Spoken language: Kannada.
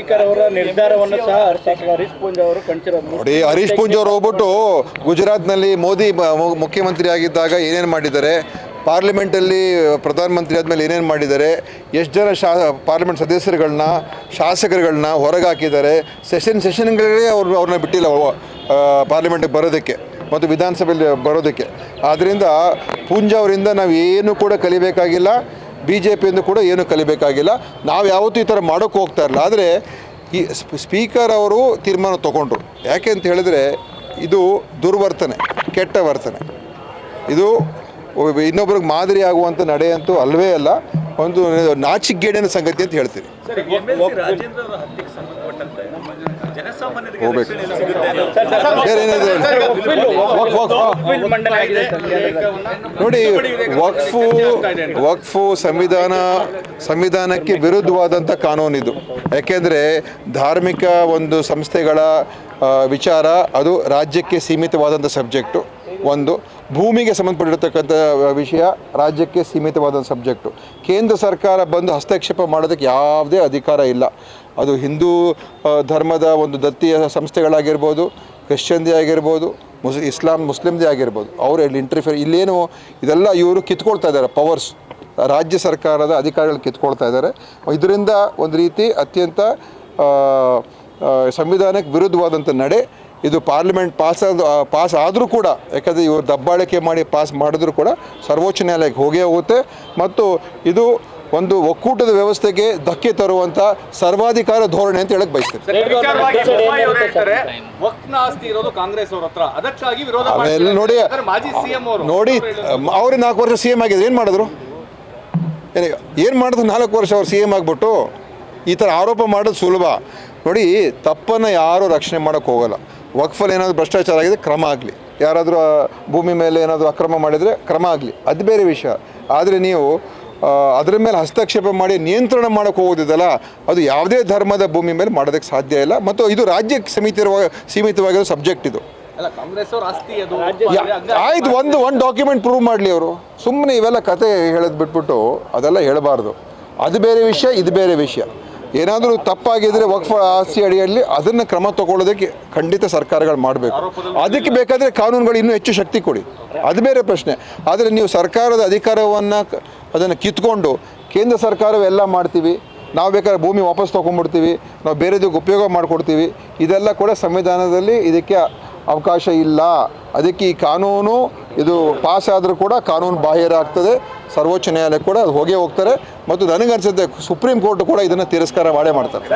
ಸ್ಪೀಕರ್ ನಿರ್ಧಾರವನ್ನು ಸಹ ಹರೀಶ್ ಅವರು ನೋಡಿ, ಹರೀಶ್ ಪೂಂಜ್ ಅವರು ಹೋಗ್ಬಿಟ್ಟು ಗುಜರಾತ್ನಲ್ಲಿ ಮೋದಿ ಮುಖ್ಯಮಂತ್ರಿ ಆಗಿದ್ದಾಗ ಏನೇನು ಮಾಡಿದ್ದಾರೆ? ಪಾರ್ಲಿಮೆಂಟಲ್ಲಿ ಪ್ರಧಾನಮಂತ್ರಿ ಆದಮೇಲೆ ಏನೇನು ಮಾಡಿದ್ದಾರೆ? ಎಷ್ಟು ಜನ ಶಾ, ಪಾರ್ಲಿಮೆಂಟ್ ಸದಸ್ಯರುಗಳನ್ನ ಶಾಸಕರುಗಳನ್ನ ಹೊರಗೆ ಹಾಕಿದ್ದಾರೆ? ಸೆಷನ್, ಸೆಷನ್ಗಳೇ ಅವ್ರು ಅವ್ರನ್ನ ಬಿಟ್ಟಿಲ್ಲ ಪಾರ್ಲಿಮೆಂಟಿಗೆ ಬರೋದಕ್ಕೆ ಮತ್ತು ವಿಧಾನಸಭೆಯಲ್ಲಿ ಬರೋದಕ್ಕೆ. ಆದ್ದರಿಂದ ಪೂಂಜಾ ಅವರಿಂದ ನಾವು ಏನು ಕೂಡ ಕಲಿಬೇಕಾಗಿಲ್ಲ. ಬಿ ಜೆ ಪಿಯಿಂದ ಕೂಡ ಏನು ಕಲಿಬೇಕಾಗಿಲ್ಲ. ನಾವು ಯಾವತ್ತೂ ಈ ಥರ ಮಾಡೋಕ್ಕೆ ಹೋಗ್ತಾ ಇರಲಿಲ್ಲ. ಆದರೆ ಈ ಸ್ಪ- ಸ್ಪೀಕರ್ ಅವರು ತೀರ್ಮಾನ ತೊಗೊಂಡ್ರು. ಯಾಕೆ ಅಂತ ಹೇಳಿದ್ರೆ ಇದು ದುರ್ವರ್ತನೆ, ಕೆಟ್ಟ ವರ್ತನೆ. ಇದು ಇನ್ನೊಬ್ರಿಗೆ ಮಾದರಿ ಆಗುವಂಥ ನಡೆ ಅಂತೂ ಅಲ್ವೇ ಅಲ್ಲ. ಒಂದು ನಾಚಿಗೇಡಿನ ಸಂಗತಿ ಅಂತ ಹೇಳ್ತೀವಿ ಹೋಗ್ಬೇಕು. ಬೇರೆ ಏನಿದೆ. ನೋಡಿ ವಕ್ಫು ವಕ್ಫು ಸಂವಿಧಾನ ಸಂವಿಧಾನಕ್ಕೆ ವಿರುದ್ಧವಾದಂಥ ಕಾನೂನಿದು ಯಾಕೆಂದರೆ ಧಾರ್ಮಿಕ ಒಂದು ಸಂಸ್ಥೆಗಳ ವಿಚಾರ ಅದು ರಾಜ್ಯಕ್ಕೆ ಸೀಮಿತವಾದಂಥ ಸಬ್ಜೆಕ್ಟು ಒಂದು ಭೂಮಿಗೆ ಸಂಬಂಧಪಟ್ಟಿರತಕ್ಕಂಥ ವಿಷಯ ರಾಜ್ಯಕ್ಕೆ ಸೀಮಿತವಾದಂಥ ಸಬ್ಜೆಕ್ಟು ಕೇಂದ್ರ ಸರ್ಕಾರ ಬಂದು ಹಸ್ತಕ್ಷೇಪ ಮಾಡೋದಕ್ಕೆ ಯಾವುದೇ ಅಧಿಕಾರ ಇಲ್ಲ ಅದು ಹಿಂದೂ ಧರ್ಮದ ಒಂದು ದತ್ತಿಯ ಸಂಸ್ಥೆಗಳಾಗಿರ್ಬೋದು, ಕ್ರಿಶ್ಚಿಯನ್ದೇ ಆಗಿರ್ಬೋದು, ಮುಸ್, ಇಸ್ಲಾಂ ಮುಸ್ಲಿಮ್ದೇ ಆಗಿರ್ಬೋದು, ಅವರು ಇಲ್ಲಿ ಇಂಟರ್ಫಿಯರ್ ಇಲ್ಲೇನು ಇದೆಲ್ಲ ಇವರು ಕಿತ್ಕೊಳ್ತಾ ಇದ್ದಾರೆ ಪವರ್ಸ್ ರಾಜ್ಯ ಸರ್ಕಾರದ ಅಧಿಕಾರಿಗಳು ಕಿತ್ಕೊಳ್ತಾ ಇದ್ದಾರೆ. ಇದರಿಂದ ಒಂದು ರೀತಿ ಅತ್ಯಂತ ಸಂವಿಧಾನಕ್ಕೆ ವಿರುದ್ಧವಾದಂಥ ನಡೆ, ಇದು ಪಾರ್ಲಿಮೆಂಟ್ ಪಾಸ್ ಪಾಸ್ ಆದರೂ ಕೂಡ, ಯಾಕಂದರೆ ಇವರು ದಬ್ಬಾಳಿಕೆ ಮಾಡಿ ಪಾಸ್ ಮಾಡಿದ್ರು ಕೂಡ ಸರ್ವೋಚ್ಚ ನ್ಯಾಯಾಲಯಕ್ಕೆ ಹೋಗೇ ಹೋಗುತ್ತೆ. ಮತ್ತು ಇದು ಒಂದು ಒಕ್ಕೂಟದ ವ್ಯವಸ್ಥೆಗೆ ಧಕ್ಕೆ ತರುವಂಥ ಸರ್ವಾಧಿಕಾರ ಧೋರಣೆ ಅಂತ ಹೇಳಕ್ಕೆ ಬಯಸ್ತೀನಿ. ನೋಡಿ ಮಾಜಿ ಸಿಎಂ ಅವರು. ನೋಡಿ ಅವ್ರು ನಾಲ್ಕು ವರ್ಷ ಸಿ ಎಂ ಆಗಿದ್ರು. ಏನು ಮಾಡಿದ್ರು? ಏನು ಮಾಡಿದ್ರು? ನಾಲ್ಕು ವರ್ಷ ಅವ್ರು ಸಿ ಎಂ ಆಗಿಬಿಟ್ಟು ಈ ಥರ ಆರೋಪ ಮಾಡೋದು ಸುಲಭ. ನೋಡಿ ತಪ್ಪನ್ನು ಯಾರೂ ರಕ್ಷಣೆ ಮಾಡೋಕ್ಕೆ ಹೋಗಲ್ಲ. ವಕ್ಫಲ್ ಏನಾದರೂ ಭ್ರಷ್ಟಾಚಾರ ಆಗಿದೆ ಕ್ರಮ ಆಗಲಿ. ಯಾರಾದರೂ ಭೂಮಿ ಮೇಲೆ ಏನಾದರೂ ಅಕ್ರಮ ಮಾಡಿದರೆ ಕ್ರಮ ಆಗಲಿ. ಅದು ಬೇರೆ ವಿಷಯ. ಆದರೆ ನೀವು ಅದರ ಮೇಲೆ ಹಸ್ತಕ್ಷೇಪ ಮಾಡಿ ನಿಯಂತ್ರಣ ಮಾಡೋಕ್ಕೆ ಹೋಗೋದಿದಲ್ಲ ಅದು ಯಾವುದೇ ಧರ್ಮದ ಭೂಮಿ ಮೇಲೆ ಮಾಡೋದಕ್ಕೆ ಸಾಧ್ಯ ಇಲ್ಲ. ಮತ್ತು ಇದು ರಾಜ್ಯಕ್ಕೆ ಸೀಮಿತವಾಗಿ ಸೀಮಿತವಾಗಿರೋ ಸಬ್ಜೆಕ್ಟ್ ಇದು. ಅಲ್ಲ ಕಾಂಗ್ರೆಸ್ ಅವ್ರ ಅದು. ಯಾ- ಆಯ್ತು ಒಂದು ಒಂದು ಡಾಕ್ಯುಮೆಂಟ್ ಪ್ರೂವ್ ಮಾಡಲಿ ಅವರು. ಸುಮ್ಮನೆ ಇವೆಲ್ಲ ಕತೆ ಹೇಳೋದು ಬಿಟ್ಬಿಟ್ಟು ಅದೆಲ್ಲ ಹೇಳಬಾರ್ದು. ಅದು ಬೇರೆ ವಿಷಯ ಇದು ಬೇರೆ ವಿಷಯ. ಏನಾದರೂ ತಪ್ಪಾಗಿದ್ರೆ ವಕ್ಫ್ ಆಸ್ತಿ ಅಡಿಯಲ್ಲಿ ಅದನ್ನು ಕ್ರಮ ತಗೊಳ್ಳೋದಕ್ಕೆ ಖಂಡಿತ ಸರ್ಕಾರಗಳು ಮಾಡಬೇಕು. ಅದಕ್ಕೆ ಬೇಕಾದರೆ ಕಾನೂನುಗಳು ಇನ್ನೂ ಹೆಚ್ಚು ಶಕ್ತಿ ಕೊಡಿ. ಅದು ಬೇರೆ ಪ್ರಶ್ನೆ. ಆದರೆ ನೀವು ಸರ್ಕಾರದ ಅಧಿಕಾರವನ್ನು ಅದನ್ನು ಕಿತ್ಕೊಂಡು ಕೇಂದ್ರ ಸರ್ಕಾರವೆಲ್ಲ ಮಾಡ್ತೀವಿ. ನಾವು ಬೇಕಾದ್ರೆ ಭೂಮಿ ವಾಪಸ್ ತೊಗೊಂಡ್ಬಿಡ್ತೀವಿ. ನಾವು ಬೇರೆದಕ್ಕೆ ಉಪಯೋಗ ಮಾಡಿಕೊಡ್ತೀವಿ. ಇದೆಲ್ಲ ಕೂಡ ಸಂವಿಧಾನದಲ್ಲಿ ಇದಕ್ಕೆ ಅವಕಾಶ ಇಲ್ಲ. ಅದಕ್ಕೆ ಈ ಕಾನೂನು, ಇದು ಪಾಸ್ ಆದರೂ ಕೂಡ ಕಾನೂನು ಬಾಹಿರ ಆಗ್ತದೆ. ಸರ್ವೋಚ್ಚ ನ್ಯಾಯಾಲಯ ಕೂಡ ಅದು ಹೋಗೇ ಹೋಗ್ತಾರೆ ಮತ್ತು ನನಗನ್ಸುತ್ತೆ ಸುಪ್ರೀಂ ಕೋರ್ಟ್ ಕೂಡ ಇದನ್ನು ತಿರಸ್ಕಾರ ಮಾಡೇ ಮಾಡ್ತಾರೆ.